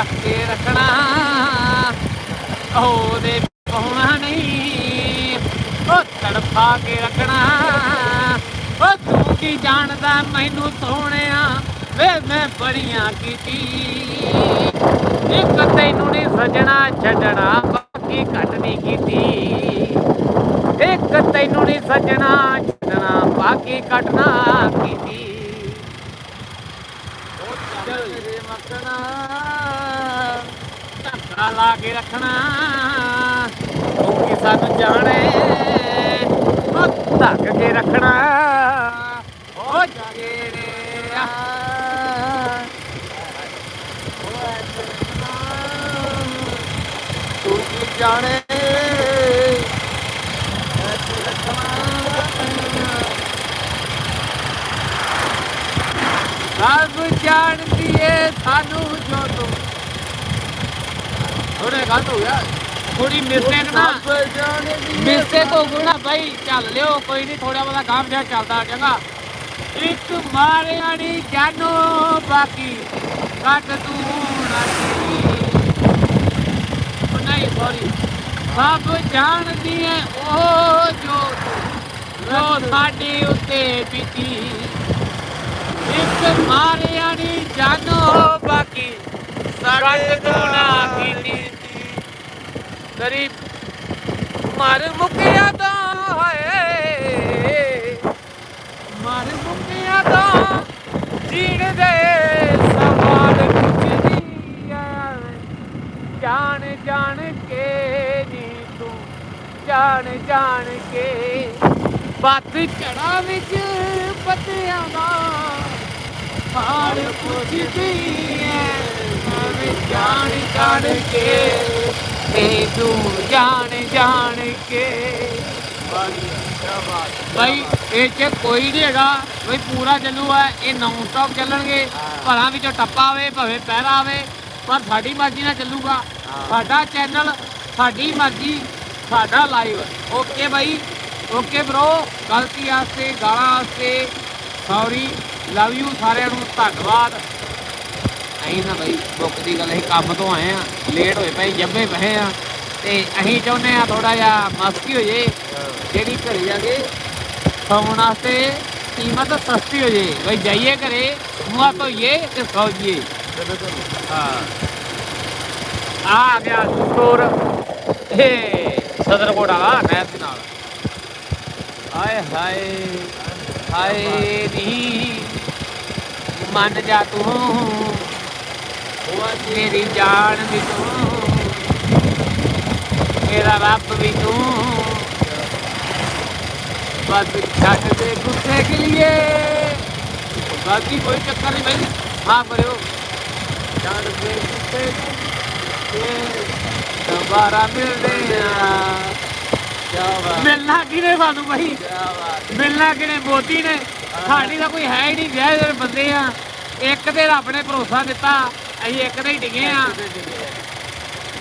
ਰੱਖ ਕੇ ਰੱਖਣਾ। ਉਹਦੇ ਪਾਉਣਾ ਨਹੀਂ, ਉਹ ਤੜਫਾ ਕੇ ਰੱਖਣਾ। ਉਹ ਤੂੰ ਕੀ ਜਾਣਦਾ ਮੈਨੂੰ ਸੋਹਣਿਆ, ਵੇ ਮੈਂ ਬੜੀਆਂ ਕੀਤੀ। ਇੱਕ ਤੈਨੂੰ ਨਹੀਂ ਸਜਣਾ, ਛੱਡਣਾ, ਬਾਕੀ ਘਟ ਨਹੀਂ ਕੀਤੀ। ਇੱਕ ਤੈਨੂੰ ਨਹੀਂ ਸਜਣਾ, ਛੱਡਣਾ, ਬਾਕੀ ਕੱਟਣਾ ਕੀਤੀ। ਚੱਲ ਮੇਰੇ ਮੱਕਣਾ। ਧੱਕਾ ਲਾ ਕੇ ਰੱਖਣਾ। ਤੂੰ ਕੀ ਸਾਨੂੰ ਜਾਣੇ, ਉਹ ਧੱਕ ਕੇ ਰੱਖਣਾ। ਉਹ ਜਿਹੜੇ ਆ। ਤੂੰ ਕੀ ਜਾਣੇ ਸਭ ਜਾਣਦੀ ਏ, ਸਾਨੂੰ ਜੋ ਭਾਈ ਚੱਲ ਲਿਓ ਕੋਈ ਨਹੀਂ ਥੋੜਾ ਬਹੁਤਾ ਕੰਮ ਜਿਹਾ ਚੱਲਦਾ ਚੰਗਾ। ਇੱਕ ਮਾਰਿਆ ਨੀ ਜਾਨੋ ਬਾਕੀ ਕੱਟ ਤੂੰ ਨਾ ਉਹ ਨਹੀਂ ਸੌਰੀ ਸਭ ਜਾਣਦੀ ਏ ਉਹ ਜੋ ਜੋ ਸਾਡੇ ਉੱਤੇ ਬੀਤੀ। ਇੱਕ ਮਾਰਿਆ ਨੀ ਜਾਨੋ ਬਾਕੀ ਸਾਡੇ ਤੋਂ ਨਾ ਕੀਤੀ ਗਰੀਬ ਮਰ ਮੁਕਿਆ ਤਾਂ ਹਾਏ। ਮਰ ਮੁਕਿਆ ਤਾਂ ਜੀਣ ਦੇ ਸਵਾਲ ਪੁੱਛਦੀ ਆ ਜਾਣ ਜਾਣ ਕੇ ਨੀ ਤੂੰ, ਜਾਣ ਜਾਣ ਕੇ। ਬੱਤ ਚੜਾ ਵਿੱਚ ਪੱਤਿਆਂ ਦਾ ਹਾਲ ਪੁੱਛਦੀ ਜਾਣ ਜਾਣ ਕੇ ਤੇ ਜਾਣ ਜਾਣ ਕੇ। ਭਾਈ ਇਹ ਚ ਕੋਈ ਨਹੀਂ ਹੈਗਾ। ਬਈ, ਪੂਰਾ ਚੱਲੂਗਾ, ਇਹ ਨਾਨ ਸਟਾਪ ਚੱਲਣਗੇ। ਭਲਾਂ ਵਿੱਚੋਂ ਟੱਪਾ ਆਵੇ, ਭਾਵੇਂ ਪਹਿਰਾ ਆਵੇ, ਪਰ ਸਾਡੀ ਮਰਜ਼ੀ ਨਾਲ ਚੱਲੂਗਾ। ਸਾਡਾ ਚੈਨਲ ਸਾਡੀ ਮਰਜ਼ੀ, ਸਾਡਾ live okay bye okay bro ਗਲਤੀ ਆਸਤੇ ਗਾਲਾਂ ਆਸਤੇ ਸੌਰੀ ਲਵ ਯੂ ਸਾਰਿਆਂ ਨੂੰ, ਧੰਨਵਾਦ। ਅਸੀਂ ਨਾ ਬਈ ਬੁੱਕ ਦੀ ਗੱਲ, ਅਸੀਂ ਕੰਮ ਤੋਂ ਆਏ ਆ ਲੇਟ ਹੋਏ ਪਏ ਜੰਮੇ ਪਏ ਆ ਤੇ ਅਸੀਂ ਚਾਹੁੰਦੇ ਆ ਥੋੜਾ ਜਿਹਾ ਮਸਤੀ ਹੋ ਜੇ ਜਿਹੜੀ ਘਰੇ ਜਾ ਕੇ ਸੌਣ ਵਾਸਤੇ ਕੀਮਤ ਸਸਤੀ ਹੋ ਜੇ ਬਈ ਜਾਈਏ ਘਰੇ ਮੂੰਹ ਧੋਈਏ ਤੇ ਸੌ ਜੀਏ ਹਾਂ। ਆ ਆ ਗਿਆ ਸਟੋਰ। ਏ ਸਦਰਕੋਟ ਵਾਲਾ, ਨਹਿਰ ਦੇ ਨਾਲ। ਹਾਏ ਹਾਏ ਹਾਏ ਨੀ। ਮੰਨ ਜਾ ਤੂੰ ਮੇਰੀ ਜਾਨ ਵੀ ਤੂੰ ਮੇਰਾ ਰੱਬ ਵੀ ਤੂੰ। ਬਸ ਛੱਡ ਦੇ ਗੁੱਸੇ ਕੇ लिए ਬਾਕੀ ਕੋਈ ਚੱਕਰ ਨਹੀਂ ਭਾਈ ਹਾਂ ਕਰਿਓ। ਛੱਡ ਦੇ ਗੁੱਸੇ ਕੇ ਦੁਬਾਰਾ ਮਿਲਦੇ ਆ ਮਿਲਣਾ ਕਿਨੇ ਸਾਨੂੰ ਭਾਈ ਮਿਲਣਾ ਕਿਨੇ ਮੋਦੀ ਨੇ। ਸਾਡੀ ਤਾਂ ਕੋਈ ਹੈ ਹੀ ਨਹੀਂ ਵਿਆਹ ਜਿਹੜੇ ਬੰਦੇ ਆ। ਇੱਕ ਤੇ ਰੱਬ ਨੇ ਭਰੋਸਾ ਦਿੱਤਾ। ਅਸੀਂ ਇੱਕ ਤੇ ਹੀ ਡਿਗੇ ਆ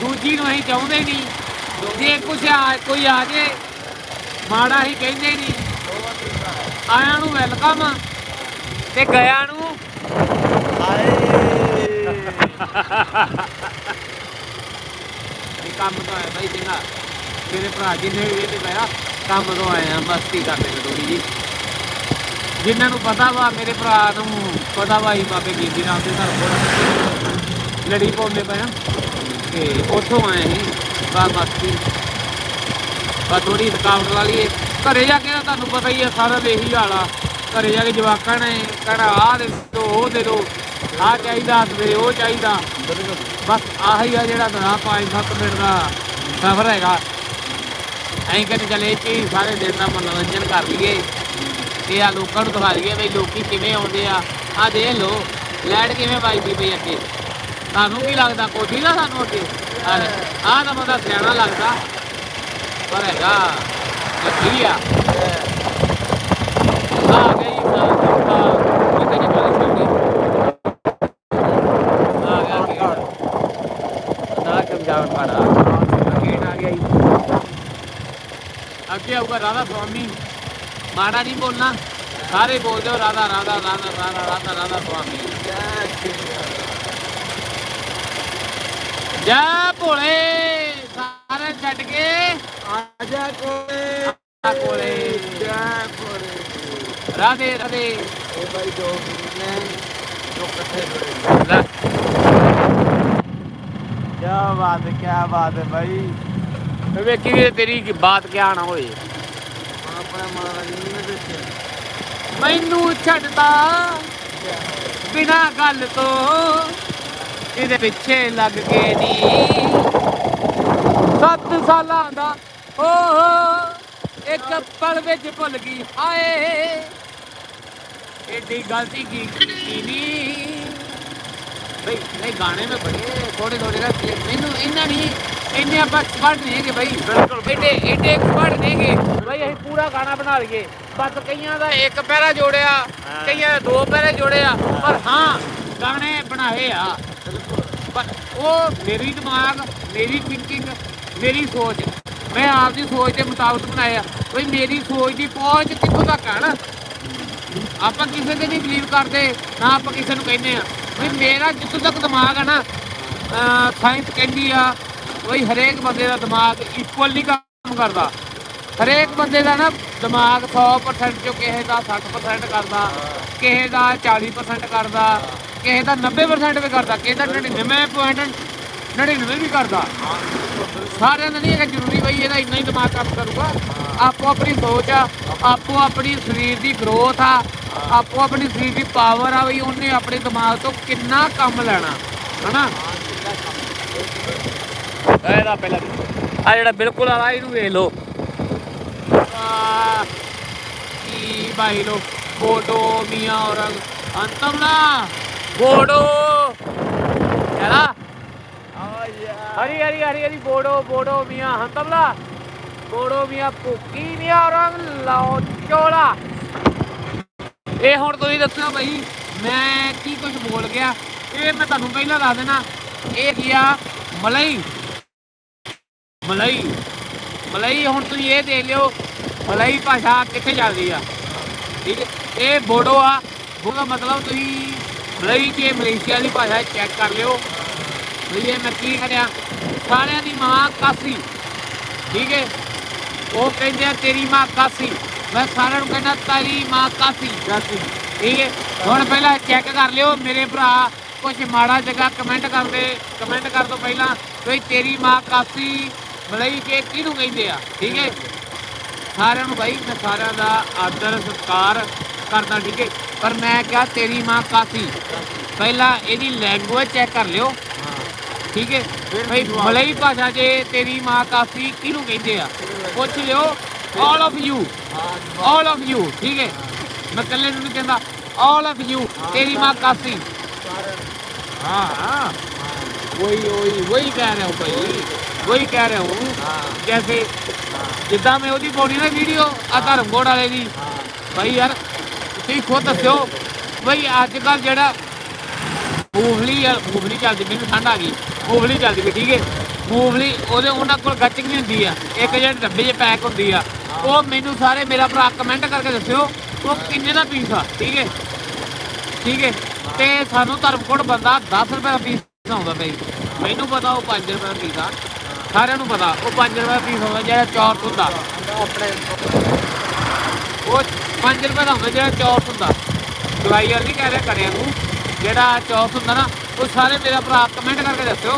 ਦੂਜੀ ਨੂੰ ਅਸੀਂ ਚਾਹੁੰਦੇ ਨਹੀਂ। ਜੇ ਕੁਛ ਆ, ਕੋਈ ਆ ਜੇ, ਮਾੜਾ ਹੀ ਕਹਿੰਦੇ ਨਹੀਂ। ਆਇਆਂ ਨੂੰ ਵੈਲਕਮ। ਤੇ ਗਿਆ ਨੂੰ ਇਹ ਕੰਮ ਤੋਂ ਆਇਆ ਬਾਈ ਜਿੰਨਾ। ਮੇਰੇ ਭਰਾ ਜਿੰਨੇ ਵੀ ਇਹ ਤੇ ਪਿਆ ਕੰਮ ਤੋਂ ਆਏ ਆ ਮਸਤੀ ਕਰਦੇ ਨੇ ਜੀ ਜਿਨ੍ਹਾਂ ਨੂੰ ਪਤਾ ਵਾ, ਮੇਰੇ ਭਰਾ ਨੂੰ ਪਤਾ ਵਾ ਹੀ ਬਾਬੇ ਗੀਤੀ ਰਾਮ ਦੇ ਘਰ ਕੋਲ। ਲੜੀ ਪਾਉਂਦੇ ਪਏ ਆ। ਤੇ ਉੱਥੋਂ ਆਏ ਸੀ। ਬਾ ਮਸਤੀ ਬਾ ਥੋੜੀ ਥਕਾਵਟ ਵਾਲੀ ਏ। ਘਰੇ ਜਾ ਕੇ ਤਾਂ ਤੁਹਾਨੂੰ ਪਤਾ ਹੀ ਆ, ਸਾਰਾ ਦੇ ਇਹੀ ਹਾਲ ਆ। ਘਰੇ ਜਾ ਕੇ ਜਵਾਕਾਂ ਨੇ ਕਹਿਣਾ, ਆਹ ਦੇ ਦੋ, ਉਹ ਦੇ ਦੋ। ਆਹ ਚਾਹੀਦਾ ਸਵੇਰੇ ਉਹ ਚਾਹੀਦਾ। ਬਸ ਆਹੀ ਆ ਜਿਹੜਾ ਦਰਾ 5-7 ਮਿੰਟ ਦਾ ਸਫ਼ਰ ਹੈਗਾ। ਐਂ ਕਹਿੰਦੇ ਚੱਲ ਇਹ ਚੀਜ਼ ਸਾਰੇ ਦਿਨ ਦਾ ਮਨੋਰੰਜਨ ਕਰ ਲਈਏ। ਤੇ ਆ ਲੋਕਾਂ ਨੂੰ ਦਿਖਾ ਲਈਏ ਬਈ ਲੋਕੀ ਕਿਵੇਂ ਆਉਂਦੇ ਆ। ਆ ਦੇਖ ਲੋ ਲੈਟ ਕਿਵੇਂ ਵੱਜਦੀ ਪਈ ਅੱਗੇ। ਤੁਹਾਨੂੰ ਕੀ ਲੱਗਦਾ, ਕੋਠੀ ਦਾ ਸਾਨੂੰ ਅੱਗੇ? ਆਹ ਤਾਂ ਬੰਦਾ ਸਿਆਣਾ ਲੱਗਦਾ। ਪਰ ਹੈਗਾ ਲੱਗੀ ਆ। ਆ ਗਈ ਸਾਡਾ ਕਿਤੇ ਨਹੀਂ ਪਤਾ ਚੱਲਦੀ ਆ ਗਿਆ ਗੇਟ ਨਾ ਸਮਝਾਉਣ ਪਾੜਾ ਗੇਟ ਆ ਗਿਆ ਅੱਗੇ ਆਊਗਾ ਰਾਧਾ ਸੁਆਮੀ। ਮਾੜਾ ਨਹੀਂ ਬੋਲਣਾ। ਸਾਰੇ ਬੋਲਦੇ ਹੋ, ਰਾਧਾ ਰਾਧਾ ਰਾਧਾ ਰਾਧਾ ਰਾਧਾ ਰਾਧਾ ਸੁਆਮੀ। ਜਾ ਭੋਲੇ ਸਾਰੇ ਛੱਡ ਕੇ। ਆਜਾ ਕੋਲੇ। ਆ ਕੋਲੇ। ਜੈ ਕੋਲੇ। ਰਾਧੇ ਰਾਧੇ। ਇਹ ਬਾਈ ਦੋ ਨੇ। ਜੋ ਇਕੱਠੇ ਜੁੜੇ ਲੈ। ਕੀ ਬਾਤ ਹੈ ਕੀ ਬਾਤ ਹੈ ਤੇ ਵੇਖੀ ਵੀ ਤੇਰੀ ਕੀ ਬਾਤ ਕਿਆ ਨਾ ਹੋਏ। ਆਪਣਾ ਮਹਾਰਾਜ ਜੀ ਨੇ ਦੱਸਿਆ ਮੈਨੂੰ ਛੱਡਦਾ ਬਿਨਾ ਗੱਲ ਤੋਂ। ਇਹਦੇ ਪਿੱਛੇ ਲੱਗ ਕੇ ਨੀ ਸੱਤ ਸਾਲਾਂ ਦਾ ਓ ਇੱਕ ਪਲ ਵਿੱਚ ਭੁੱਲ ਗਈ ਹਾਏ। ਏਡੀ ਗਲਤੀ ਕੀਤੀ ਨੀ। ਬਈ ਨਹੀਂ ਗਾਣੇ ਮੈਂ ਬੜੇ ਥੋੜੇ ਥੋੜੇ ਦਾ ਮੈਨੂੰ ਇੰਨਾ ਨਹੀਂ ਇੰਨੇ ਆਪਾਂ ਐਕਸਪਰਟ ਨਹੀਂ ਹੈਗੇ ਬਈ। ਬਿਲਕੁਲ। ਏਡੇ ਏਡੇ ਐਕਸਪਰਟ ਨਹੀਂਗੇ ਬਈ ਅਸੀਂ ਪੂਰਾ ਗਾਣਾ ਬਣਾ ਲਈਏ। ਬਸ ਕਈਆਂ ਦਾ ਇੱਕ ਪੈਰਾ ਜੋੜਿਆ ਕਈਆਂ ਦਾ ਦੋ ਪੈਰੇ ਜੋੜਿਆ। ਪਰ ਹਾਂ ਗਾਣੇ ਬਣਾਏ ਆ। ਪਰ ਉਹ ਮੇਰੀ ਦਿਮਾਗ, ਮੇਰੀ ਥਿੰਕਿੰਗ ਮੇਰੀ ਸੋਚ, ਮੈਂ ਆਪਦੀ ਸੋਚ ਦੇ ਮੁਤਾਬਕ ਬਣਾਇਆ ਬਈ ਮੇਰੀ ਸੋਚ ਦੀ ਪਹੁੰਚ ਕਿੱਥੋਂ ਤੱਕ ਹੈ ਨਾ? ਆਪਾਂ ਕਿਸੇ ਤੇ ਨਹੀਂ ਬਲੀਵ ਕਰਦੇ, ਨਾ ਆਪਾਂ ਕਿਸੇ ਨੂੰ ਕਹਿੰਦੇ ਆ। ਬਈ ਮੇਰਾ ਜਿੱਥੋਂ ਤੱਕ ਦਿਮਾਗ ਹੈ ਨਾ ਸਾਇੰਸ ਕਹਿੰਦੀ ਆ, ਬਈ ਹਰੇਕ ਬੰਦੇ ਦਾ ਦਿਮਾਗ ਇਕੁਅਲ ਨਹੀਂ ਕੰਮ ਕਰਦਾ। ਹਰੇਕ ਬੰਦੇ ਦਾ ਨਾ ਦਿਮਾਗ 100% ਚੋਂ ਕਿਸੇ ਦਾ 60% ਕਰਦਾ, ਕਿਸੇ ਦਾ 40% ਕਰਦਾ। ਕਿਸੇ ਦਾ 90% ਵੀ ਕਰਦਾ, ਕਿਸੇ ਦਾ 99.99 ਵੀ ਕਰਦਾ। ਸਾਰਿਆਂ ਦਾ ਨਹੀਂ ਹੈਗਾ ਜ਼ਰੂਰੀ ਬਈ ਇਹਦਾ ਇੰਨਾ ਹੀ ਦਿਮਾਗ ਕੰਮ ਕਰੂਗਾ। ਆਪੋ ਆਪਣੀ ਸੋਚ ਆ, ਆਪੋ ਆਪਣੀ ਸਰੀਰ ਦੀ ਗਰੋਥ ਆ, ਆਪੋ ਆਪਣੀ ਸਰੀਰ ਦੀ ਪਾਵਰ ਆ ਬਈ, ਉਹਨੇ ਆਪਣੇ ਦਿਮਾਗ ਤੋਂ ਕਿੰਨਾ ਕੰਮ ਲੈਣਾ, ਹਨਾ? ਇਹਦਾ ਪਹਿਲਾਂ ਆ ਜਿਹੜਾ ਬਿਲਕੁਲ ਆਲਾ ਇਹਨੂੰ ਵੇਖ ਲਓ। ਕੀ ਬਾਈ ਲੋ ਫੋਟੋ, ਮੀਆਂ ਔਰੰਗ, ਅੰਤਮ ਨਾ ਫੋਟੋ ਯਾਰਾ हरी हरी हरी हरी बोडो बोडो मियाँ हंतमला बोडो मियाँ ਭੁੱਕੀ ਮਿਆਂ ਰੰਗ ਲਾਓ ਚੋਲਾ ਇਹ ਹੁਣ ਤੁਸੀਂ ਦੱਸੋ ਭਾਈ ਮੈਂ ਕੀ ਕੁਝ ਬੋਲ ਗਿਆ ਇਹ ਮੈਂ ਤੁਹਾਨੂੰ ਪਹਿਲਾਂ ਦੱਸ ਦੇਣਾ ਇਹ ਕੀ ਆ ਮਲਈ ਮਲਈ ਮਲਈ ਹੁਣ ਤੁਸੀਂ ਇਹ ਦੇਖ ਲਿਓ ਮਲਈ ਭਾਸ਼ਾ ਕਿੱਥੇ ਚੱਲਦੀ ਆ ਠੀਕ ਹੈ ਇਹ ਬੋਡੋ ਆ ਬੋਡੋ ਦਾ ਮਤਲਬ ਤੁਸੀਂ ਮਲਈ ਚ ਮਲੇਸ਼ੀਆ ਦੀ ਭਾਸ਼ਾ ਚੈੱਕ ਕਰ ਲਿਓ। ਵੀ ਮੈਂ ਕੀ ਕਰਿਆ, ਸਾਰਿਆਂ ਦੀ ਮਾਂ ਕਾਸੀ। ਠੀਕ ਹੈ? ਉਹ ਕਹਿੰਦੇ ਆ, ਤੇਰੀ ਮਾਂ ਕਾਸੀ। ਮੈਂ ਸਾਰਿਆਂ ਨੂੰ ਕਹਿੰਦਾ, ਤੇਰੀ ਮਾਂ ਕਾਸੀ ਕਾਸੀ। ਠੀਕ ਹੈ? ਹੁਣ ਪਹਿਲਾਂ ਚੈੱਕ ਕਰ ਲਿਓ, ਮੇਰੇ ਭਰਾ ਕੁਝ ਮਾੜਾ ਜਗ੍ਹਾ ਕਮੈਂਟ ਕਰਦੇ ਕਮੈਂਟ ਕਰ ਤੋਂ ਪਹਿਲਾਂ ਕੋਈ ਤੇਰੀ ਮਾਂ ਕਾਸੀ। ਮਲਈ ਕੇ ਕਿਹਨੂੰ ਕਹਿੰਦੇ ਆ? ਠੀਕ ਹੈ? ਸਾਰਿਆਂ ਨੂੰ ਭਾਈ ਮੈਂ ਸਾਰਿਆਂ ਦਾ ਆਦਰ ਸਤਿਕਾਰ ਕਰਦਾ, ਠੀਕ ਹੈ? ਪਰ ਮੈਂ ਕਿਹਾ ਤੇਰੀ ਮਾਂ ਕਾਸੀ ਪਹਿਲਾਂ ਇਹਦੀ ਲੈਂਗੁਏਜ ਚੈੱਕ ਕਰ ਲਿਓ ਠੀਕ ਹੈ ਫਿਰ ਭਾਈ ਜਵਾਬ। ਮਲਈ ਭਾਸ਼ਾ 'ਚ ਤੇਰੀ ਮਾਂ ਕਾਸੀ ਕਿਹਨੂੰ ਕਹਿੰਦੇ ਆ ਪੁੱਛ ਲਿਓ all of you all of you ਠੀਕ ਹੈ ਮੈਂ ਇਕੱਲੇ ਨੂੰ ਨਹੀਂ ਕਹਿੰਦਾ ਆਲ ਆਫ ਯੂ ਤੇਰੀ ਮਾਂ ਕਾਸੀ हाँ हाँ वही वही वही कह रहा हूँ भाई वही कह रहा हूँ जैसे ਜਿੱਦਾਂ ਮੈਂ ਉਹਦੀ ਪਾਉਣੀ ਨਾ ਵੀਡੀਓ ਆ ਧਰਮਕੋਟ ਵਾਲੇ ਦੀ ਭਾਈ ਯਾਰ ਤੁਸੀਂ ਖੁਦ ਦੱਸਿਓ ਬਈ ਅੱਜ ਕੱਲ ਜਿਹੜਾ ਮੂਵਲੀ ਆ, ਮੂੰਗਫਲੀ ਚੱਲਦੀ ਮੈਨੂੰ ਠੰਡ ਆ ਗਈ। ਮੂਵਲੀ ਚੱਲਦੀ ਵੀ ਠੀਕ ਹੈ? ਮੂਵਲੀ ਉਹਦੇ ਉਹਨਾਂ ਕੋਲ ਗੱਚਕ ਨਹੀਂ ਹੁੰਦੀ ਆ, ਇੱਕ ਜਿਹੜੇ ਡੱਬੇ 'ਚ ਪੈਕ ਹੁੰਦੀ ਆ। ਉਹ ਮੈਨੂੰ ਸਾਰੇ ਮੇਰਾ ਭਰਾ ਕਮੈਂਟ ਕਰਕੇ ਦੱਸਿਓ, ਉਹ ਕਿੰਨੇ ਦਾ ਪੀਸ ਆ, ਠੀਕ ਹੈ? ਠੀਕ ਹੈ? ਤੇ ਸਾਨੂੰ ਧਰਮਕੋਟ ਬੰਦਾ 10 ਰੁਪਏ ਦਾ ਪੀਸ ਆਉਂਦਾ ਭਾਈ ਮੈਨੂੰ ਪਤਾ ਉਹ 5 ਰੁਪਏ ਦਾ ਪੀਸ ਆ। ਸਾਰਿਆਂ ਨੂੰ ਪਤਾ, ਉਹ 5 ਰੁਪਏ ਦਾ ਪੀਸ ਆਉਂਦਾ ਜਿਹੜਾ ਚੌਰਸ ਹੁੰਦਾ। ਆਪਣੇ ਉਹ 5 ਰੁਪਏ ਦਾ ਹੁੰਦਾ ਜਿਹੜਾ ਚੌਰਸ ਹੁੰਦਾ। ਦਵਾਈ ਵਾਲੀ ਨਹੀਂ ਕਹਿ ਰਿਹਾ ਕਰਿਆ ਨੂੰ ਜਿਹੜਾ ਚੌਰਸ ਹੁੰਦਾ ਨਾ, ਉਹ ਸਾਰੇ ਮੇਰਾ ਭਰਾ ਕਮੈਂਟ ਕਰਕੇ ਦੱਸਿਓ।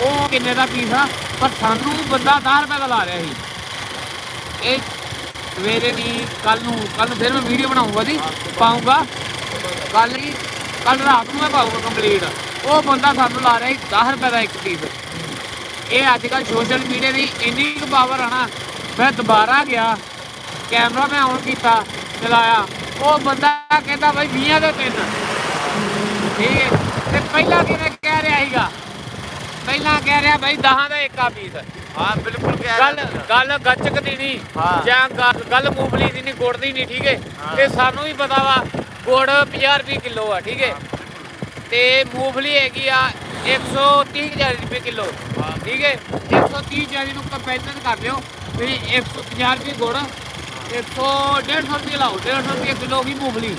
ਉਹ ਕਿੰਨੇ ਦਾ ਪੀਸ ਆ? ਪਰ ਸਾਨੂੰ ਬੰਦਾ 10 ਰੁਪਏ ਦਾ ਲਾ ਰਿਹਾ ਸੀ। ਇਹ ਸਵੇਰੇ ਦੀ ਕੱਲ ਨੂੰ ਕੱਲ ਨੂੰ ਫਿਰ ਮੈਂ ਵੀਡੀਓ ਬਣਾਉਂਗਾ ਜੀ ਪਾਉਂਗਾ ਕੱਲ ਹੀ ਕੱਲ ਰਾਤ ਨੂੰ ਮੈਂ ਪਾਉਂਗਾ ਕੰਪਲੀਟ ਉਹ ਬੰਦਾ ਸਾਨੂੰ ਲਾ ਰਿਹਾ ਸੀ 10 ਰੁਪਏ ਦਾ ਇੱਕ ਪੀਸ ਇਹ ਅੱਜ ਕੱਲ ਸੋਸ਼ਲ ਮੀਡੀਆ ਦੀ ਇੰਨੀ ਕੁ ਪਾਵਰ ਆ ਨਾ, ਮੈਂ ਦੁਬਾਰਾ ਗਿਆ। ਕੈਮਰਾ ਮੈਂ ਆਨ ਕੀਤਾ। ਚਲਾਇਆ। ਉਹ ਬੰਦਾ ਕਹਿੰਦਾ ਬਈ 20 ਦੇ ਤਿੰਨ। ਠੀਕ ਹੈ। ਤੇ ਪਹਿਲਾਂ ਕਿਵੇਂ ਕਹਿ ਰਿਹਾ ਸੀਗਾ? ਪਹਿਲਾਂ ਕਹਿ ਰਿਹਾ ਬਈ 10 ਦਾ ਇੱਕ ਪੀਸ ਹਾਂ ਬਿਲਕੁਲ ਕਹਿ ਗੱਲ ਰਿਹਾ ਗੱਲ ਗੱਚਕ ਦੀ ਨਹੀਂ। ਜਾਂ ਗੱਲ- ਮੂੰਗਫਲੀ ਦੀ ਨਹੀਂ ਗੁੜ ਦੀ ਨਹੀਂ ਠੀਕ ਹੈ। ਤੇ ਸਾਨੂੰ ਵੀ ਪਤਾ ਵਾ ਗੁੜ 50 ਰੁਪਏ ਕਿਲੋ ਆ ਠੀਕ ਹੈ। ਤੇ ਮੂੰਗਫਲੀ ਹੈਗੀ ਆ 130 ਰੁਪਏ ਕਿਲੋ ਠੀਕ ਹੈ। 130 40 ਨੂੰ ਕੰਪੈਰੀਜ਼ਨ ਕਰ ਲਿਓ। ਵੀ 150 ਰੁਪਏ ਗੁੜ 100 150 ਰੁਪਏ ਲਾਓ 150 ਰੁਪਏ ਕਿਲੋ ਹੋ ਗਈ ਮੂੰਗਫਲੀ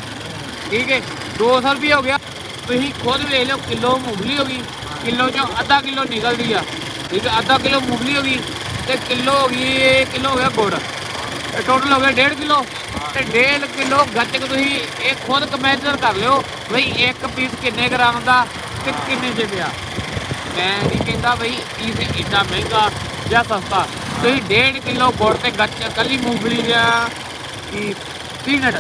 ਠੀਕ ਹੈ 200 ਰੁਪਏ ਹੋ ਗਿਆ। ਤੁਸੀਂ ਖੁਦ ਵੇਖ ਲਓ, ਕਿਲੋ ਮੂੰਗਫਲੀ ਹੋ ਗਈ, ਕਿਲੋ ਚੋਂ ਅੱਧਾ ਕਿਲੋ ਨਿਕਲਦੀ ਆ। ਠੀਕ ਹੈ, ਅੱਧਾ ਕਿਲੋ ਮੂੰਗਫਲੀ ਹੋ ਗਈ, ਤੇ ਕਿਲੋ ਹੋ ਗਈ, ਕਿਲੋ ਹੋ ਗਿਆ ਗੁੜ। ਇਹ ਟੋਟਲ ਹੋ ਗਿਆ 1.5 ਕਿਲੋ। ਤੇ 1.5 ਕਿਲੋ ਗੱਚਕ ਤੁਸੀਂ ਇਹ ਖੁਦ ਕਮੈਂਟਰ ਕਰ ਲਿਓ, ਬਈ ਇੱਕ ਪੀਸ ਕਿੰਨੇ ਗ੍ਰਾਮ ਦਾ ਤੇ ਕਿੰਨੇ ਚ ਪਿਆ। ਮੈਂ ਨਹੀਂ ਕਹਿੰਦਾ ਬਈ ਪੀਸ ਇੰਨਾ ਮਹਿੰਗਾ ਜਾਂ ਸਸਤਾ। ਤੁਸੀਂ 1.5 ਕਿਲੋ ਗੁੜ ਤੇ ਗੱਚ ਕੱਲੀ ਮੂੰਗਫਲੀ ਜਾਂ ਕੀ ਪੀਨਟ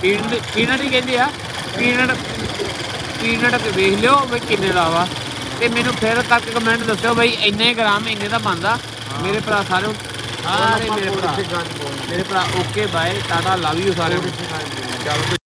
ਪੀਨਟ ਹੀ ਕਹਿੰਦੇ ਆ ਪੀਨਟ ਪੀਨਟ ਤੇ ਵੇਖ ਲਿਓ ਵੀ ਕਿੰਨੇ ਦਾ ਵਾ। ਤੇ ਮੈਨੂੰ ਫਿਰ ਤੱਕ ਕਮੈਂਟ ਦੱਸਿਓ ਬਈ ਇੰਨੇ ਗ੍ਰਾਮ ਇੰਨੇ ਦਾ ਬਣਦਾ। ਮੇਰੇ ਭਰਾ ਸਾਰੇ ਸਾਰੇ ਮੇਰੇ ਭਰਾ। ਮੇਰੇ ਭਰਾ okay bye tata love you ਸਾਰੇ ਚਲੋ